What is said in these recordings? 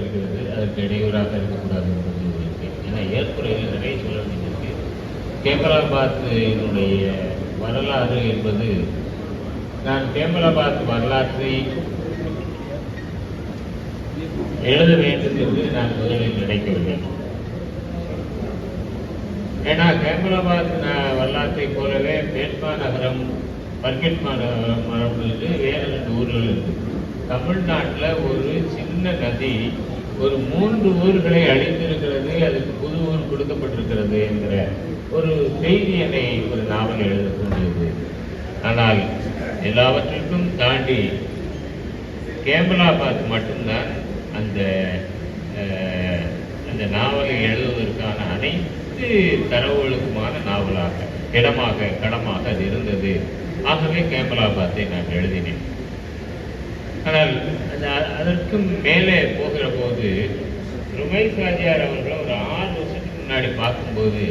இருக்கிறது அதற்கு இடையூறாக இருக்கக்கூடாது என்பது இருக்கு ஏன்னா ஏற்புறையில் நிறைய சொல்ல வேண்டியது கேமராபாத்தினுடைய வரலாறு என்பது நான் கேமலாபாத் வரலாற்றை எழுத வேண்டும் என்று நான் முதலில் நினைக்கவில்லை. ஏன்னா கேமலாபாத் வரலாற்றை போலவே பேட்மா நகரம் பர்கெட்மா நகரம் மரபுக்கு வேற ரெண்டு ஊர்கள் இருக்கு. தமிழ்நாட்டில் ஒரு சின்ன நதி ஒரு மூன்று ஊர்களை அழிந்திருக்கிறது அதுக்கு புது ஊர் கொடுக்கப்பட்டிருக்கிறது என்கிற ஒரு செய்தி என்னை ஒரு நாவல் எழுத தூண்டியது ஆனால் எல்லாவற்றிற்கும் தாண்டி கேமலாபாத் மட்டும்தான் அந்த அந்த நாவலை எழுதுவதற்கான அனைத்து தரவுகளுக்குமான நாவலாக இடமாக கடமாக அது இருந்தது. ஆகவே கேமலாபாத்தை நான் எழுதினேன். ஆனால் அந்த- அதற்கும் மேலே போகிற போது ருமைஸ் ராஜியார் அவர்களை ஒரு ஆறு வருஷத்துக்கு முன்னாடி பார்க்கும்போது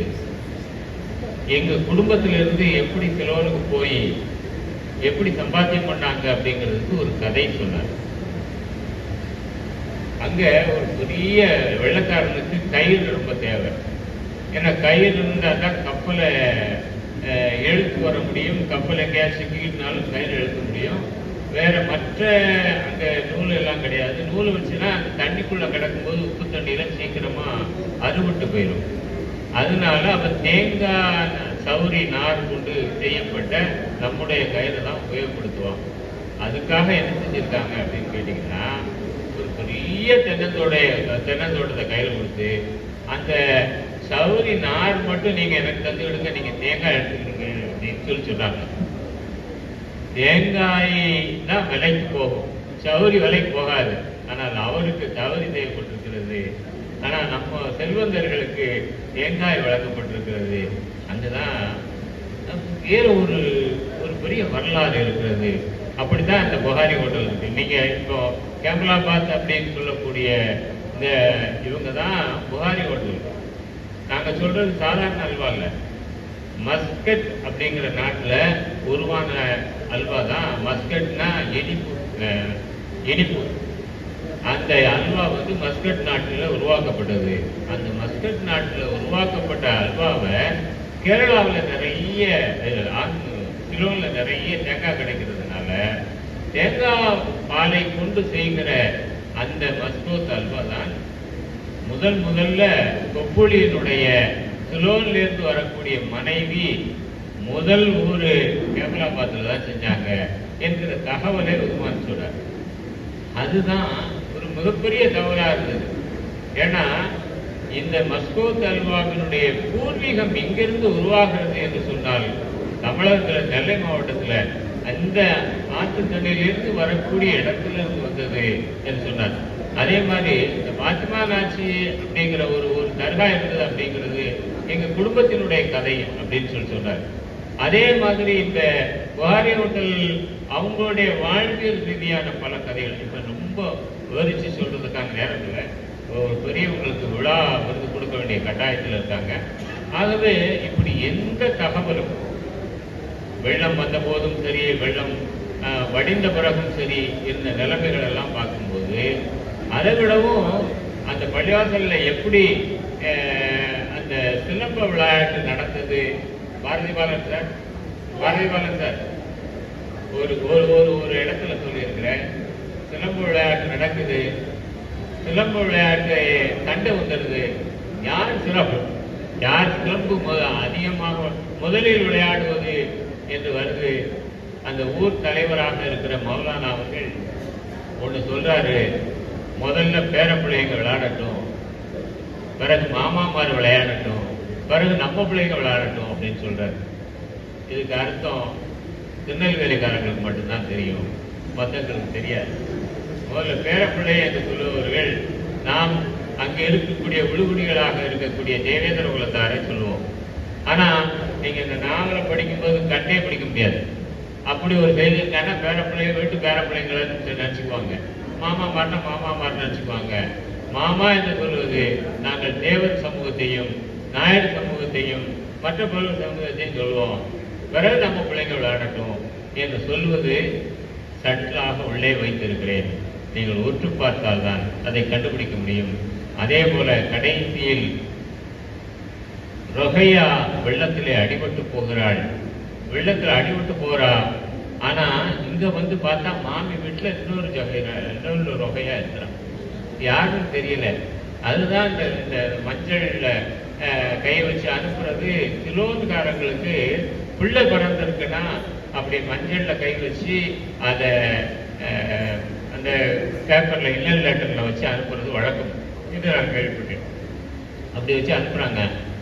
எங்க குடும்பத்திலிருந்து எப்படி சிலோனுக்கு போய் எப்படி சம்பாத்தியம் பண்ணாங்க அப்படிங்கிறதுக்கு ஒரு கதை சொன்னார். அங்க ஒரு பெரிய வெள்ளக்காரனுக்கு கயிறு ரொம்ப தேவை. ஏன்னா கயிறு இருந்தால் தான் கப்பலை அஹ், வர முடியும் கப்பலை கேஸ் சிக்கிக்கிட்டனாலும் கயிறு எழுத்த முடியும். வேற மற்ற அந்த நூல் எல்லாம் கிடையாது. நூல் வச்சுன்னா அந்த தண்ணிக்குள்ள கிடக்கும்போது உப்பு தண்ணியில சீக்கிரமா அறுபட்டு போயிடும் அதனால அப்போ தேங்காய் சௌரி நார் கொண்டு செய்யப்பட்ட நம்முடைய கயிறை தான் உபயோகப்படுத்துவோம். அதுக்காக என்ன செஞ்சிருக்காங்க அப்படின்னு கேட்டிங்கன்னா ஒரு பெரிய தென்னந்தோடைய தென்னந்தோட்டத்தை கையில் கொடுத்து அந்த சௌரி நார் மட்டும் நீங்க எனக்கு தந்து விடுங்க நீங்க தேங்காய் எடுத்துக்கிடுங்க அப்படின்னு சொல்லி சொல்கிறாங்க தேங்காய் தான் விலைக்கு போகும். சௌரி விலைக்கு போகாது. ஆனால் அவருக்கு தவறி தேவைப்பட்டிருக்கிறது ஆனால் நம்ம செல்வந்தர்களுக்கு தேங்காய் வழங்கப்பட்டிருக்கிறது. அங்கதான் வேறு ஒரு ஒரு பெரிய வரலாறு இருக்கிறது. அப்படிதான் இந்த புகாரி ஹோட்டல் இருக்கு. நீங்க இப்போ கேமலாபாத் அப்படின்னு சொல்லக்கூடிய இந்த இவங்க தான் புகாரி ஹோட்டல். நாங்கள் சொல்றது சாதாரண அல்வா இல்லை. மஸ்கட் அப்படிங்கிற நாட்டில் உருவான அல்வா தான் மஸ்கட்னா இனிப்பு எனிப்பு இனிப்பு. அந்த அல்வா வந்து மஸ்கட் நாட்டில் உருவாக்கப்பட்டது. அந்த மஸ்கட் நாட்டில் உருவாக்கப்பட்ட அல்வாவை கேரளாவில் நிறைய சிலோனில் நிறைய தேங்காய் கிடைக்கிறதுனால தேங்காய் பாலை கொண்டு செய்கிற அந்த மஸ்கோத் அல்வா தான் முதல் முதல்ல கொப்புளியினுடைய சிலோன்லேருந்து வரக்கூடிய மனைவி முதல் ஊரு கேமலாபாத்தில் தான் செஞ்சாங்க என்கிற தகவலை உதுமான் சொல்கிறார் அதுதான் ஒரு மிகப்பெரிய தவறா இருந்தது. ஏன்னா இந்த மஸ்கோ தல்வாவினுடைய பூர்வீகம் எங்கிருந்து உருவாகிறது என்று சொன்னால் தமிழகத்துல நெல்லை மாவட்டத்துல அந்த ஆற்று தண்ணியிலிருந்து வரக்கூடிய இடத்துல இருந்து வந்தது என்று சொன்னார். அதே மாதிரி இந்த பாத்திமா நாச்சி அப்படிங்கிற ஒரு ஒரு தர்கா இருந்தது அப்படிங்கிறது எங்க குடும்பத்தினுடைய கதை அப்படின்னு சொல்லி சொன்னார் அதே மாதிரி இந்த புகாரி ஹோட்டல் அவங்களுடைய வாழ்வியல் ரீதியான பல கதைகள். இப்ப ரொம்ப விவரிச்சு சொல்றதுக்கான நேரம் இல்லை. ஒரு பெரியவங்களுக்கு விழா விருது கொடுக்க வேண்டிய கட்டாயத்தில் இருக்காங்க. ஆகவே இப்படி எந்த தகவலும் வெள்ளம் வந்த போதும் சரி வெள்ளம் ஆஹ், வடிந்த பிறகும் சரி இருந்த நிலைமைகள் எல்லாம் பார்க்கும்போது அதை விடவும் அந்த பள்ளிவாசலில் எப்படி அந்த விளையாட்டு நடந்தது. பாரதி பாலன் சார். பாரதி பாலன் சார். ஒரு ஒரு ஒரு ஒரு இடத்துல சொல்லியிருக்கிறேன். சிலம்பு விளையாட்டு நடக்குது. சிலம்பு விளையாட்டு சண்டை வந்துடுது யார் சிறப்பு? யார் சிலம்பு முத- அதிகமாக முதலில் விளையாடுவது என்று வருது. அந்த ஊர் தலைவராக இருக்கிற மௌலானா அவர்கள் ஒன்று சொல்றாரு. முதல்ல பேரப்பிள்ளைங்க விளையாடட்டும். பிறகு மாமாமார் விளையாடட்டும். பிறகு நம்ம பிள்ளைங்க விளையாடட்டும் அப்படின்னு சொல்றாரு. இதுக்கு அர்த்தம் திருநெல்வேலிக்காரங்களுக்கு மட்டும்தான் தெரியும். மற்றவங்களுக்கு தெரியாது. முதல்ல பேரப்பிள்ளை என்று சொல்லுபவர்கள் நாம் அங்கே இருக்கக்கூடிய விழுகுடிகளாக இருக்கக்கூடிய தேவேந்திர குலத்தாரை சொல்லுவோம். ஆனால் நீங்கள் இந்த நாவலை படிக்கும்போது கண்டே படிக்க முடியாது. அப்படி ஒரு செய்தி இருக்காங்கன்னா பேரப்பிள்ளைய வீட்டு பேரப்பிள்ளைங்களை நினச்சிக்குவாங்க. மாமா மாட்டா மாமா மாட்ட நினச்சிக்குவாங்க. மாமா என்று சொல்வது நாங்கள் தேவர் சமூகத்தையும் நாயர் சமூகத்தையும் மற்ற பொருள் சமூகத்தையும் சொல்லுவோம் பிறகு நம்ம பிள்ளைங்க விளையாடட்டும் என்று சொல்வது சற்றாக உள்ளே வைத்திருக்கிறேன். நீங்கள் உற்று பார்த்தால்தான் அதை கண்டுபிடிக்க முடியும். அதே போல கடைசியில் ரொகையா வெள்ளத்திலே அடிபட்டு போகிறாள். வெள்ளத்துல அடிபட்டு போறா. ஆனா இங்க வந்து பார்த்தா மாமி வீட்டுல இன்னொரு ஜொகையா இன்னொரு ரொகையா இருக்கிறான். யாருன்னு தெரியல. அதுதான் இந்த இந்த மஞ்சள்ல அஹ், கை வச்சு அனுப்புறது சிலோன்காரங்களுக்கு பிள்ளை பிறந்திருக்குன்னா அப்படி மஞ்சள்ல கை வச்சு அதை அந்த பேப்பர்ல இல்லல் லெட்டர்ல வச்சு அனுப்புறது வழக்கம். இது நான் கேள்விப்பட்டேன். அப்படி வச்சு அனுப்புறாங்க.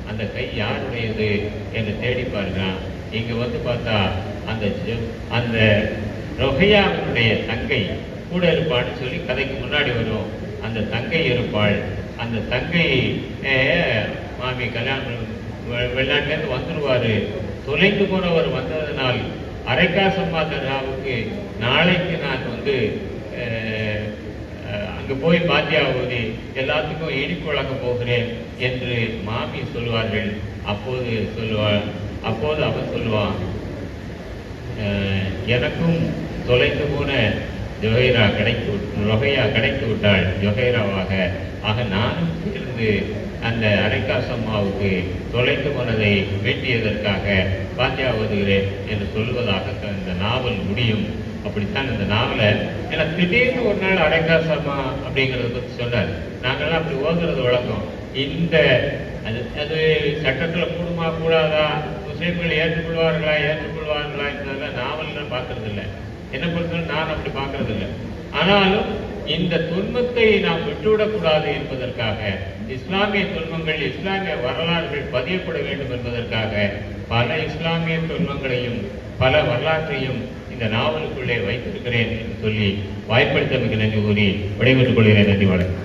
அந்த கை யாருடையது என்று தேடி பாருங்க. இங்க வந்து பார்த்தா அந்த அந்த ரொகையாவினுடைய தங்கை கூட இருப்பான்னு சொல்லி கதைக்கு முன்னாடி வரும். அந்த தங்கை இருப்பாள். அந்த தங்கை அஹ், மாமி கல்யாணம் வெ- வெளிநாட்டிலேருந்து வந்துருவாரு. தொலைந்து போனவர் வந்ததனால் அரைக்காசம்மா தர்காவுக்கு நாளைக்கு நான் வந்து அஹ், அஹ் அங்க போய் பாத்தியாவது எல்லாத்துக்கும் இனிப்பு வழங்க போகிறேன் என்று மாமி சொல்வார்கள். அப்போது சொல்லுவாள் அப்போது அவன் சொல்லுவான் எனக்கும் தொலைந்து போன ஜொஹைரா கிடைத்து ரொகையா கிடைத்து விட்டாள் ஜொஹைராவாக. ஆக நானும் சேர்ந்து அந்த அரைக்காசம்மாவுக்கு தொலைத்து போனதை வேண்டியதற்காக பாத்தியா ஓதுகிறேன் என்று சொல்வதாக இந்த நாவல் முடியும். அப்படித்தான் இந்த நாவலை ஏன்னா திடீர்னு ஒரு நாள் அரைக்காசம்மா அப்படிங்கிறத பற்றி சொன்னார். நாங்கெல்லாம் அப்படி ஓதுறது வழக்கம். இந்த அது அது சட்டத்தில் கூடுமா கூடாதா முஸ்லீம்கள் ஏற்றுக்கொள்வார்களா ஏற்றுக்கொள்வார்களா? என்பதெல்லாம் நாவல்லாம் பார்க்கறதில்லை. என்ன பொறுத்தவரை நான் அப்படி பார்க்கறது இல்லை ஆனாலும் இந்த துன்பத்தை நாம் விட்டுவிடக்கூடாது என்பதற்காக இஸ்லாமிய துன்பங்கள் இஸ்லாமிய வரலாறுகள் பதியப்பட வேண்டும் என்பதற்காக பல இஸ்லாமிய துன்பங்களையும் பல வரலாற்றையும் இந்த நாவலுக்குள்ளே வைத்திருக்கிறேன் என்று சொல்லி வாய்ப்பளித்தமைக்கு நன்றி கூறி விடைபெற்றுக் கொள்கிறேன். நன்றி வணக்கம்.